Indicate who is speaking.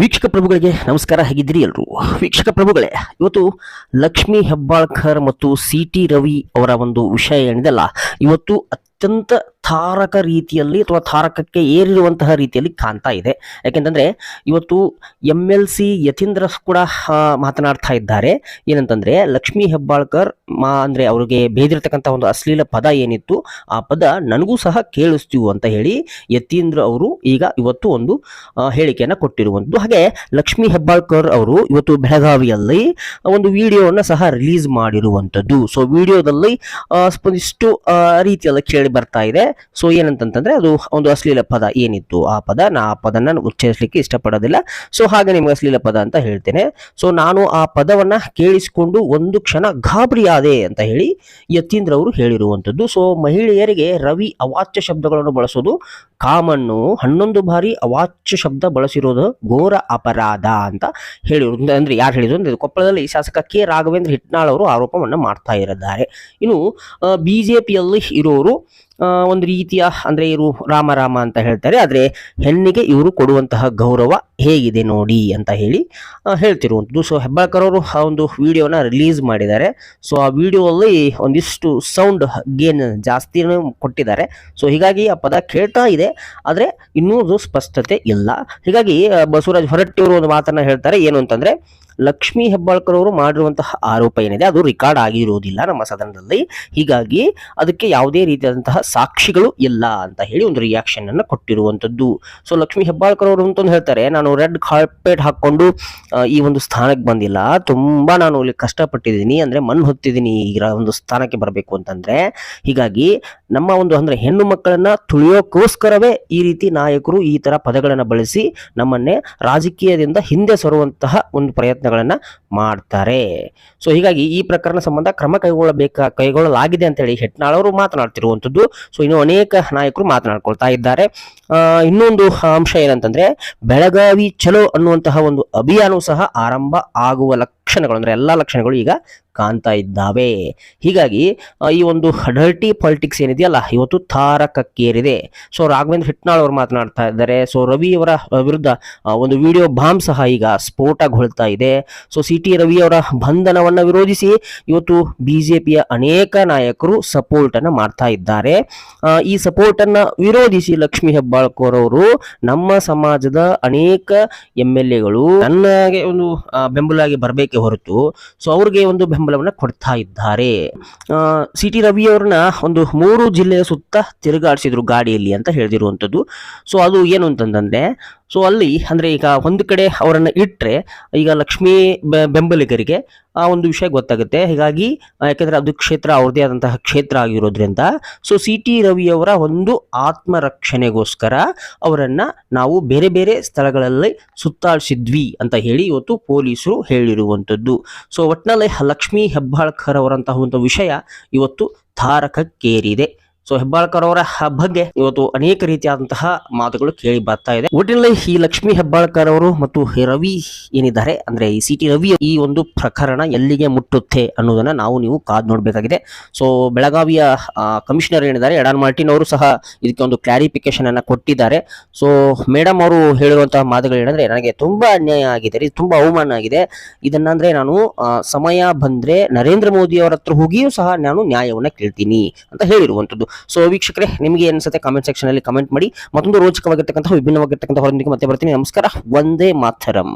Speaker 1: ವೀಕ್ಷಕ ಪ್ರಭುಗಳಿಗೆ ನಮಸ್ಕಾರ, ಹೇಗಿದ್ದೀರಿ ಎಲ್ಲರೂ ವೀಕ್ಷಕ ಪ್ರಭುಗಳೇ, ಇವತ್ತು ಲಕ್ಷ್ಮೀ ಹೆಬ್ಬಾಳ್ಕರ್ ಮತ್ತು ಸಿ ಟಿ ರವಿ ಅವರ ಒಂದು ವಿಷಯ ಏನಿದೆಲ್ಲ? ಇವತ್ತು ಅತ್ಯಂತ ತಾರಕ ರೀತಿಯಲ್ಲಿ ಅಥವಾ ತಾರಕಕ್ಕೆ ಏರಿರುವಂತಹ ರೀತಿಯಲ್ಲಿ ಕಾಣ್ತಾ ಇದೆ. ಯಾಕೆಂತಂದ್ರೆ ಇವತ್ತು ಎಂ ಎಲ್ ಸಿ ಯತೀಂದ್ರ ಕೂಡ ಮಾತನಾಡ್ತಾ ಇದ್ದಾರೆ. ಏನಂತಂದ್ರೆ ಲಕ್ಷ್ಮೀ ಹೆಬ್ಬಾಳ್ಕರ್, ಮಾ, ಅಂದ್ರೆ ಅವ್ರಿಗೆ ಬೇದಿರ್ತಕ್ಕಂಥ ಒಂದು ಅಶ್ಲೀಲ ಪದ ಏನಿತ್ತು, ಆ ಪದ ನನಗೂ ಸಹ ಕೇಳಿಸ್ತೀವು ಅಂತ ಹೇಳಿ ಯತೀಂದ್ರ ಅವರು ಈಗ ಇವತ್ತು ಒಂದು ಹೇಳಿಕೆಯನ್ನು ಕೊಟ್ಟಿರುವಂಥದ್ದು ಹಾಗೆ ಲಕ್ಷ್ಮೀ ಹೆಬ್ಬಾಳ್ಕರ್ ಅವರು ಇವತ್ತು ಬೆಳಗಾವಿಯಲ್ಲಿ ಒಂದು ವಿಡಿಯೋವನ್ನ ಸಹ ರಿಲೀಸ್ ಮಾಡಿರುವಂಥದ್ದು ಸೊ ವಿಡಿಯೋದಲ್ಲಿ ಒಂದಿಷ್ಟು ರೀತಿಯಲ್ಲಿ ಕೇಳಿ ಬರ್ತಾ ಇದೆ. ಸೊ ಏನಂತಂತಂದ್ರೆ ಅದು ಒಂದು ಅಶ್ಲೀಲ ಪದ ಏನಿತ್ತು ಆ ಪದ. ನಾ ಆ ಪದನ ನಾನು ಉಚ್ಚರಿಸಲಿಕ್ಕೆ ಇಷ್ಟಪಡೋದಿಲ್ಲ. ಸೊ ಹಾಗೆ ನಿಮ್ಗೆ ಅಶ್ಲೀಲ ಪದ ಅಂತ ಹೇಳ್ತೇನೆ. ಸೊ ನಾನು ಆ ಪದವನ್ನ ಕೇಳಿಸಿಕೊಂಡು ಒಂದು ಕ್ಷಣ ಗಾಬರಿಯಾದೆ ಅಂತ ಹೇಳಿ ಯತೀಂದ್ರ ಅವರು ಹೇಳಿರುವಂಥದ್ದು. ಸೊ ಮಹಿಳೆಯರಿಗೆ ರವಿ ಅವಾಚ್ಯ ಶಬ್ದಗಳನ್ನು ಬಳಸೋದು ಕಾಮನ್ನು ಹನ್ನೊಂದು ಬಾರಿ ಅವಾಚ್ಯ ಶಬ್ದ ಬಳಸಿರೋದು ಘೋರ ಅಪರಾಧ ಅಂತ ಹೇಳಿರೋದು. ಅಂದ್ರೆ ಯಾರು ಹೇಳಿದ್ರು? ಅಂದ್ರೆ, ಕೊಪ್ಪಳದಲ್ಲಿ ಶಾಸಕ ಕೆ. ರಾಘವೇಂದ್ರ ಹಿಟ್ನಾಳ್ ಅವರು ಆರೋಪವನ್ನು ಮಾಡ್ತಾ ಇರಿದ್ದಾರೆ ಇನ್ನು ಬಿಜೆಪಿಯಲ್ಲಿ ಇರೋರು ಒಂದು ರೀತಿಯ ಅಂದರೆ ಇವರು ರಾಮ ರಾಮ ಅಂತ ಹೇಳ್ತಾರೆ. ಆದರೆ ಹೆಣ್ಣಿಗೆ ಇವರು ಕೊಡುವಂತಹ ಗೌರವ ಹೇಗಿದೆ ನೋಡಿ ಅಂತ ಹೇಳಿ ಹೇಳ್ತಿರುವಂಥದ್ದು. ಸೊ ಹೆಬ್ಬಾಳ್ಕರ್ ಅವರು ಆ ಒಂದು ವಿಡಿಯೋನ ರಿಲೀಸ್ ಮಾಡಿದ್ದಾರೆ. ಸೊ ಆ ವಿಡಿಯೋದಲ್ಲಿ ಒಂದಿಷ್ಟು ಸೌಂಡ್ ಗೇನ್ ಜಾಸ್ತಿನೂ ಕೊಟ್ಟಿದ್ದಾರೆ. ಸೊ ಹೀಗಾಗಿ ಆ ಪದ ಕೇಳ್ತಾ ಇದೆ. ಆದರೆ ಇನ್ನೂ ಸ್ಪಷ್ಟತೆ ಇಲ್ಲ. ಹೀಗಾಗಿ ಬಸವರಾಜ್ ಹೊರಟ್ಟಿಯವರು ಒಂದು ಮಾತನ್ನು ಹೇಳ್ತಾರೆ. ಏನು ಅಂತಂದ್ರೆ ಲಕ್ಷ್ಮೀ ಹೆಬ್ಬಾಳ್ಕರ್ ಅವರು ಮಾಡಿರುವಂತಹ ಆರೋಪ ಏನಿದೆ, ಅದು ರೆಕಾರ್ಡ್ ಆಗಿರುವುದಿಲ್ಲ ನಮ್ಮ ಸದನದಲ್ಲಿ. ಹೀಗಾಗಿ ಅದಕ್ಕೆ ಯಾವುದೇ ರೀತಿಯಾದಂತಹ ಸಾಕ್ಷಿಗಳು ಇಲ್ಲ ಅಂತ ಹೇಳಿ ಒಂದು ರಿಯಾಕ್ಷನ್ ಅನ್ನು ಕೊಟ್ಟಿರುವಂತದ್ದು. ಸೊ ಲಕ್ಷ್ಮೀ ಹೆಬ್ಬಾಳ್ಕರ್ ಅವರು ಅಂತಂದು ಹೇಳ್ತಾರೆ, ನಾನು ರೆಡ್ ಕಾರ್ಪೆಟ್ ಹಾಕ್ಕೊಂಡು ಈ ಒಂದು ಸ್ಥಾನಕ್ಕೆ ಬಂದಿಲ್ಲ. ತುಂಬಾ ನಾನು ಇಲ್ಲಿ ಕಷ್ಟಪಟ್ಟಿದ್ದೀನಿ, ಅಂದ್ರೆ ಮಣ್ಣು ಹೊತ್ತಿದ್ದೀನಿ ಈಗ ಒಂದು ಸ್ಥಾನಕ್ಕೆ ಬರಬೇಕು ಅಂತಂದ್ರೆ. ಹೀಗಾಗಿ ನಮ್ಮ ಒಂದು ಅಂದ್ರೆ ಹೆಣ್ಣು ಮಕ್ಕಳನ್ನ ತುಳಿಯೋಕ್ಕೋಸ್ಕರವೇ ಈ ರೀತಿ ನಾಯಕರು ಈ ತರ ಪದಗಳನ್ನು ಬಳಸಿ ನಮ್ಮನ್ನೇ ರಾಜಕೀಯದಿಂದ ಹಿಂದೆ ಸರುವಂತಹ ಒಂದು ಪ್ರಯತ್ನಗಳನ್ನ ಮಾಡ್ತಾರೆ. ಸೊ ಹೀಗಾಗಿ ಈ ಪ್ರಕರಣ ಸಂಬಂಧ ಕ್ರಮ ಕೈಗೊಳ್ಳಬೇಕ, ಕೈಗೊಳ್ಳಲಾಗಿದೆ ಅಂತ ಹೇಳಿ ಹೆಟ್ನಾಳ್ ಅವರು ಮಾತನಾಡ್ತಿರುವಂಥದ್ದು. ಸೊ ಇನ್ನು ಅನೇಕ ನಾಯಕರು ಮಾತನಾಡ್ಕೊಳ್ತಾ ಇದ್ದಾರೆ. ಇನ್ನೊಂದು ಅಂಶ ಏನಂತಂದ್ರೆ, ಬೆಳಗಾವಿ ಚಲೋ ಅನ್ನುವಂತಹ ಒಂದು ಅಭಿಯಾನವೂ ಸಹ ಆರಂಭ ಆಗುವ ಲಕ್ಷಣಗಳು, ಅಂದ್ರೆ ಎಲ್ಲಾ ಲಕ್ಷಣಗಳು ಈಗ ಕಾಣ್ತಾ ಇದ್ದಾವೆ. ಹೀಗಾಗಿ ಈ ಒಂದು ಡರ್ಟಿ ಪಾಲಿಟಿಕ್ಸ್ ಏನಿದೆಯಲ್ಲ, ಇವತ್ತು ತಾರಕಕ್ಕೇರಿದೆ. ಸೊ ರಾಘವೇಂದ್ರ ಹಿಟ್ನಾಳ್ ಅವರು ಮಾತನಾಡ್ತಾ ಇದ್ದಾರೆ. ಸೊ ರವಿಯವರ ವಿರುದ್ಧ ಒಂದು ವಿಡಿಯೋ ಬಾಂಬ್ ಸಹ ಈಗ ಸ್ಫೋಟಗೊಳ್ತಾ ಇದೆ. ಸೊ ಸಿ ಟಿ ರವಿ ಅವರ ಬಂಧನವನ್ನು ವಿರೋಧಿಸಿ ಇವತ್ತು ಬಿಜೆಪಿಯ ಅನೇಕ ನಾಯಕರು ಸಪೋರ್ಟ್ ಅನ್ನ ಮಾಡ್ತಾ ಇದ್ದಾರೆ. ಈ ಸಪೋರ್ಟ್ ಅನ್ನ ವಿರೋಧಿಸಿ ಲಕ್ಷ್ಮೀ ಹೆಬ್ಬಾಳ್ಕರ್ ಅವರು ನಮ್ಮ ಸಮಾಜದ ಅನೇಕ ಎಂ ಎಲ್ ಎಗಳು ನನಗೆ ಒಂದು ಬೆಂಬಲ ಬೆಂಬಲಾಗಿ ಬರಬೇಕೆ ಹೊರತು ಸೊ ಅವ್ರಿಗೆ ಒಂದು ಬೆಂಬಲವನ್ನು ಕೊಡ್ತಾ ಇದ್ದಾರೆ. ಸಿ ಟಿ ರವಿ ಅವ್ರನ್ನ ಒಂದು ಮೂರು ಜಿಲ್ಲೆಯ ಸುತ್ತ ತಿರುಗಾಡಿಸಿದ್ರು ಗಾಡಿಯಲ್ಲಿ ಅಂತ ಹೇಳಿದಿರುವಂಥದ್ದು ಸೊ ಅದು ಏನು ಅಂತಂದ್ರೆ ಸೊ ಅಲ್ಲಿ ಅಂದರೆ ಈಗ ಒಂದು ಕಡೆ ಅವರನ್ನು ಇಟ್ಟರೆ ಈಗ ಲಕ್ಷ್ಮೀ ಬೆಂಬಲಿಗರಿಗೆ ಆ ಒಂದು ವಿಷಯ ಗೊತ್ತಾಗುತ್ತೆ. ಹೀಗಾಗಿ, ಯಾಕೆಂದರೆ ಅದು ಕ್ಷೇತ್ರ ಅವ್ರದೇ ಆದಂತಹ ಕ್ಷೇತ್ರ ಆಗಿರೋದ್ರಿಂದ ಸೊ ಸಿ ಟಿ ರವಿಯವರ ಒಂದು ಆತ್ಮರಕ್ಷಣೆಗೋಸ್ಕರ ಅವರನ್ನು ನಾವು ಬೇರೆ ಬೇರೆ ಸ್ಥಳಗಳಲ್ಲಿ ಸುತ್ತಾಡಿಸಿದ್ವಿ ಅಂತ ಹೇಳಿ ಇವತ್ತು ಪೊಲೀಸರು ಹೇಳಿರುವಂಥದ್ದು. ಸೊ ಒಟ್ಟಿನಲ್ಲಿ ಲಕ್ಷ್ಮೀ ಹೆಬ್ಬಾಳ್ಕರ್ ಅವರಂತಹ ಒಂದು ವಿಷಯ ಇವತ್ತು ತಾರಕಕ್ಕೇರಿದೆ ಸೊ ಹೆಬ್ಬಾಳ್ಕರ್ ಅವರ ಬಗ್ಗೆ ಇವತ್ತು ಅನೇಕ ರೀತಿಯಾದಂತಹ ಮಾತುಗಳು ಕೇಳಿ ಬರ್ತಾ ಇದೆ. ಒಟ್ಟಿನಲ್ಲಿ ಈ ಲಕ್ಷ್ಮಿ ಹೆಬ್ಬಾಳ್ಕರ್ ಅವರು ಮತ್ತು ರವಿ ಏನಿದ್ದಾರೆ ಅಂದ್ರೆ ಈ ಸಿಟಿ ರವಿ ಈ ಒಂದು ಪ್ರಕರಣ ಎಲ್ಲಿಗೆ ಮುಟ್ಟುತ್ತೆ ಅನ್ನೋದನ್ನ ನಾವು ನೀವು ಕಾದ್ ನೋಡ್ಬೇಕಾಗಿದೆ. ಸೊ ಬೆಳಗಾವಿಯ ಕಮಿಷನರ್ ಏನಿದ್ದಾರೆ ಎಡಾನ್ ಮಾರ್ಟಿನ್ ಅವರು ಸಹ ಇದಕ್ಕೆ ಒಂದು ಕ್ಲಾರಿಫಿಕೇಶನ್ ಅನ್ನ ಕೊಟ್ಟಿದ್ದಾರೆ. ಸೊ ಮೇಡಮ್ ಅವರು ಹೇಳಿರುವಂತಹ ಮಾತುಗಳು ಏನಂದ್ರೆ ನನಗೆ ತುಂಬಾ ಅನ್ಯಾಯ ಆಗಿದೆ ರೀ, ತುಂಬಾ ಅವಮಾನ ಆಗಿದೆ. ಇದನ್ನ ಅಂದ್ರೆ ನಾನು ಸಮಯ ಬಂದ್ರೆ ನರೇಂದ್ರ ಮೋದಿ ಅವರ ಹತ್ರ ಹೋಗಿಯೂ ಸಹ ನಾನು ನ್ಯಾಯವನ್ನ ಕೇಳ್ತೀನಿ ಅಂತ ಹೇಳಿರುವಂತದ್ದು ಸೊ ವೀಕ್ಷಕರೇ, ನಿಮಗೆ ಅನಿಸುತ್ತೆ ಕಾಮೆಂಟ್ ಸೆಕ್ಷನ್ ಅಲ್ಲಿ ಕಮೆಂಟ್ ಮಾಡಿ ಮತ್ತೊಂದು ರೋಚಕವಾಗಿರ್ತಕ್ಕಂಥ ವಿಭಿನ್ನವಾಗಿರ್ತಕ್ಕಂಥ ಹೊರದೊಂದಿಗೆ ಮತ್ತೆ ಬರ್ತೀನಿ. ನಮಸ್ಕಾರ. ಒಂದೇ ಮಾತರಂ.